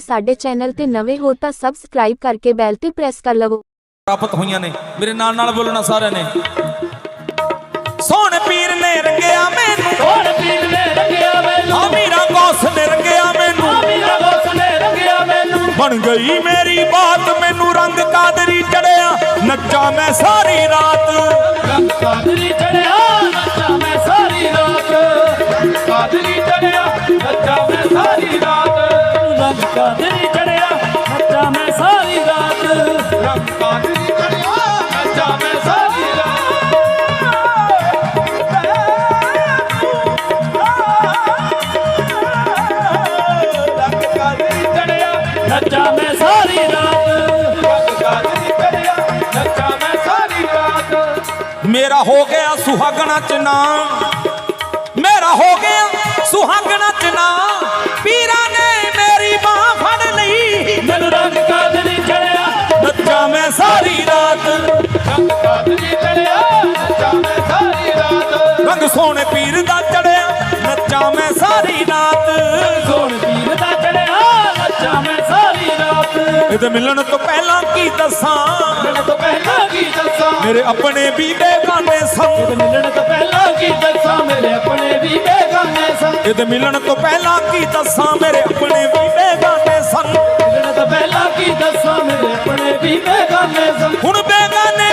ਕਿ ਸਾਡੇ ਚੈਨਲ ਤੇ ਨਵੇਂ ਹੋ ਤਾਂ ਸਬਸਕ੍ਰਾਈਬ ਕਰਕੇ ਬੈਲ ਤੇ ਪ੍ਰੈਸ ਕਰ ਲਵੋ। ਪ੍ਰਾਪਤ ਹੋਈਆਂ ਨੇ। ਮੇਰੇ ਨਾਲ ਨਾਲ ਬੋਲਣਾ ਸਾਰਿਆਂ ਨੇ। ਸੋਹਣ ਪੀਰ ਨੇ ਰੰਗਿਆ ਮੈਨੂੰ। ਕੋਣ ਪੀਰ ਨੇ ਰੰਗਿਆ ਮੈਨੂੰ। ਆ ਮੀਰਾ ਗੌਸ ਨੇ ਰੰਗਿਆ ਮੈਨੂੰ। ਮੇਰਾ ਗੋਸ ਨੇ ਰੰਗਿਆ ਮੈਨੂੰ। ਬਣ ਗਈ ਮੇਰੀ ਬਾਤ। ਮੈਨੂੰ ਰੰਗ ਕਾਦਰੀ ਚੜਿਆ। ਨੱਚਾ ਮੈਂ ਸਾਰੀ ਰਾਤ। ਮੇਰਾ ਹੋ ਗਿਆ ਸੁਹਾਗਣਾ ਚ ਨਾਮ ਮੇਰਾ ਹੋ ਗਿਆ ਸੁਹਾਗਣਾ ਚ ਨਾ ਪੀਰਾਂ ਨੇ ਮੇਰੀ ਬਾਹ ਫੜ ਲਈ। ਮੈਨੂੰ ਰੰਗ ਕਾਦਰੀ ਚੜਿਆ ਨੱਚਾਂ ਮੈਂ ਸਾਰੀ ਰਾਤ ਰੰਗ ਕਾਦਰੀ ਚੜਿਆ। ਨੱਚਾ ਮੈਂ ਸਾਰੀ ਰਾਤ। ਰੰਗ ਸੋਹਣੇ ਪੀਰ ਦਾ ਚੜਿਆ। ਨੱਚਾ ਮੈਂ ਸਾਰੀ ਇਹਦੇ ਮਿਲਣ ਤੋਂ ਪਹਿਲਾਂ ਕੀ ਦੱਸਾਂ? ਮਿਲਣ ਤੋਂ ਪਹਿਲਾਂ ਕੀ ਦੱਸਾਂ? ਮੇਰੇ ਆਪਣੇ ਵੀ ਬੇਗਾਨੇ ਸਨ। ਇਹਦੇ ਮਿਲਣ ਤੋਂ ਪਹਿਲਾਂ ਕੀ ਦੱਸਾਂ? ਮੇਰੇ ਆਪਣੇ ਵੀ ਬੇਗਾਨੇ ਸਨ। ਇਹਦੇ ਮਿਲਣ ਤੋਂ ਪਹਿਲਾਂ ਕੀ ਦੱਸਾਂ? ਮੇਰੇ ਆਪਣੇ ਵੀ ਬੇਗਾਨੇ ਸਨ। ਮਿਲਣ ਤੋਂ ਪਹਿਲਾਂ ਕੀ ਦੱਸਾਂ? ਮੇਰੇ ਆਪਣੇ ਵੀ ਬੇਗਾਨੇ ਸਨ। ਹੁਣ ਬੇਗਾਨੇ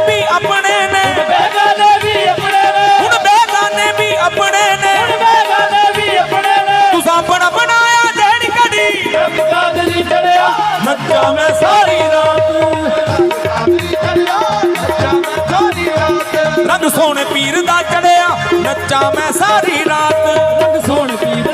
ਨੱਚਾਂ ਮੈਂ ਸਾਰੀ ਰਾਤ। ਰੰਗ ਸੋਹਣ ਪੀਰ